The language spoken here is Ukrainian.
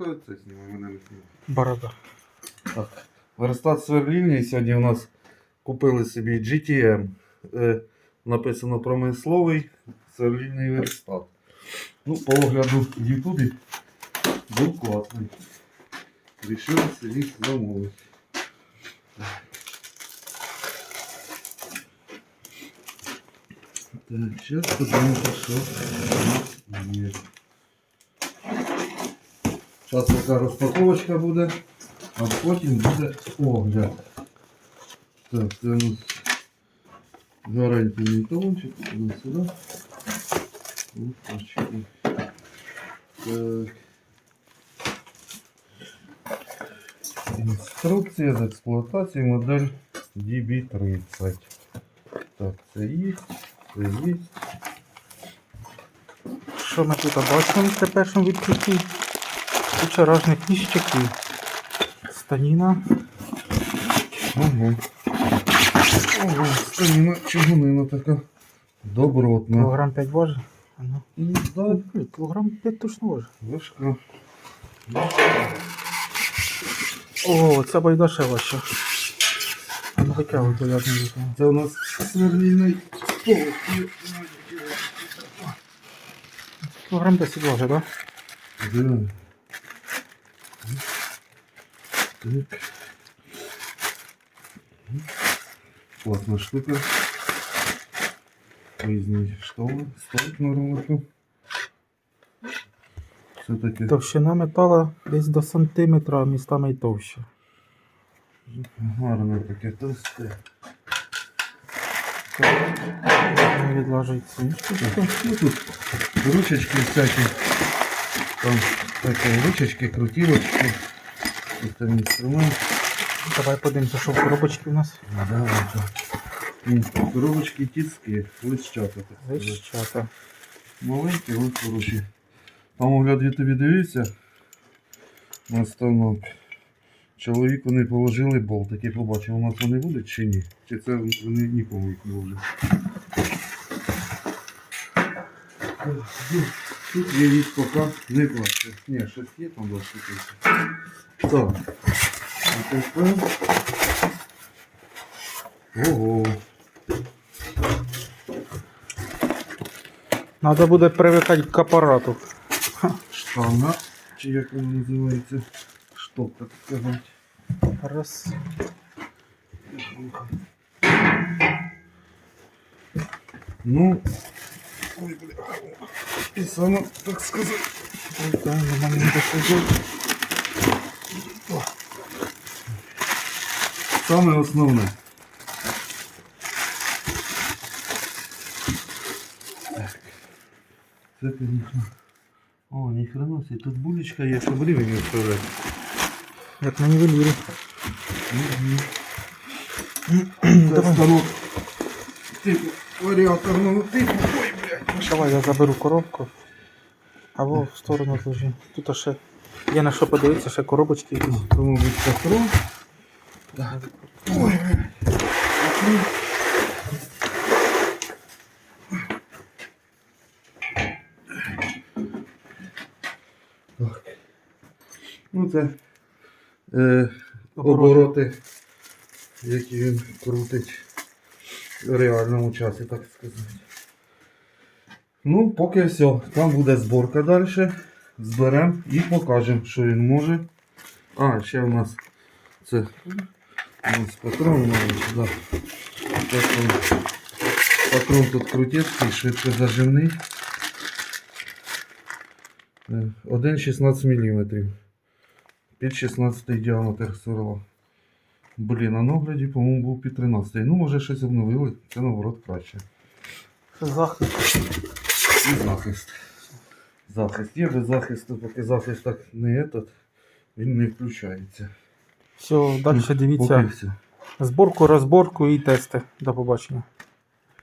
Хто це знімає? Мене не знімає. Борода. Так. Верстат сверлільні. Сьогодні у нас купили собі GTM. Е, написано промисловий сверлільний верстат. Ну, по огляду в Ютубі був класний. Рішили собі замовити. Так, зараз подивимося, що у нас є. Зараз така розпаковочка буде, а потім буде огляд. Так, це у нас гарантійний талончик. Іди сюди. Так. Інструкція з експлуатації модель DB30. Так, це є, це є. Що ми тут бачимо при першому відкритті? Куча різних ніщаків. Станіна. Ого. Ого, станіна чугунина така. Добротна. Кілограм 5 важить. А ну. Ну, да, Кілограм 5 точно важить. важка. О, ця байда ще. А ну витягуй, бо я. Це у нас сверлільний стол. Кілограм 10 важить, так? Да. Так. Класна штука. Різні штоли, столик на ролику. Все таке Товщина метала десь до сантиметра, а містами й товще. гарне таке тосте. Відлажується. Ну тут ручечки всякі. Там такі ручечки, крутілочки. Там інструмент. Давай подивимося, що в коробочці у нас. Давайте. М, Коробочки тіски, лищата. так. Вищата. Маленькі, але хороші. Там огляд я тобі дивився на станок. Чоловіку не положили болтики, побачив, у нас вони будуть чи ні? Чи це вони нікому їх не вложать? Тут є їх поки не бачу. Ні, щось є там бачите. Так. А тепер. Ого. Треба буде привикати к апарату. Штанга, чи як вона називається, шток, так сказати. Раз. Ну, ой, бля, і саме, так сказати, Ой, да, нормально не доходить. саме основне. Так. Це, звісно. О, ніхрена себе, тут булечка є, щоб рівень вставляти. Як на нівелірі. Це станок типу варіаторного типу. Давай я заберу коробку. Або в сторону зложи. Тут ще є на що подивитися, ще коробочки якісь. То, мабуть, патрон. Ой, Ну це е, обороти, які він крутить в реальному часі, так сказати. Ну, поки все. Там буде зборка далі. Зберемо і покажемо, що він може. А, ще у нас це у нас патрон маленький, да. Патрон. Тут крутецький, швидко зажимний. Е, 1,16 мм. Під 16 діаметр сверла. Блін, на огляді, по-моєму, був під 13. Ну, може щось обновили, це наоборот краще. Захист. І захист. Захист. Є без захисту, поки захист так не этот, він не включається. Все, далі дивіться зборку, розборку і тести. До побачення.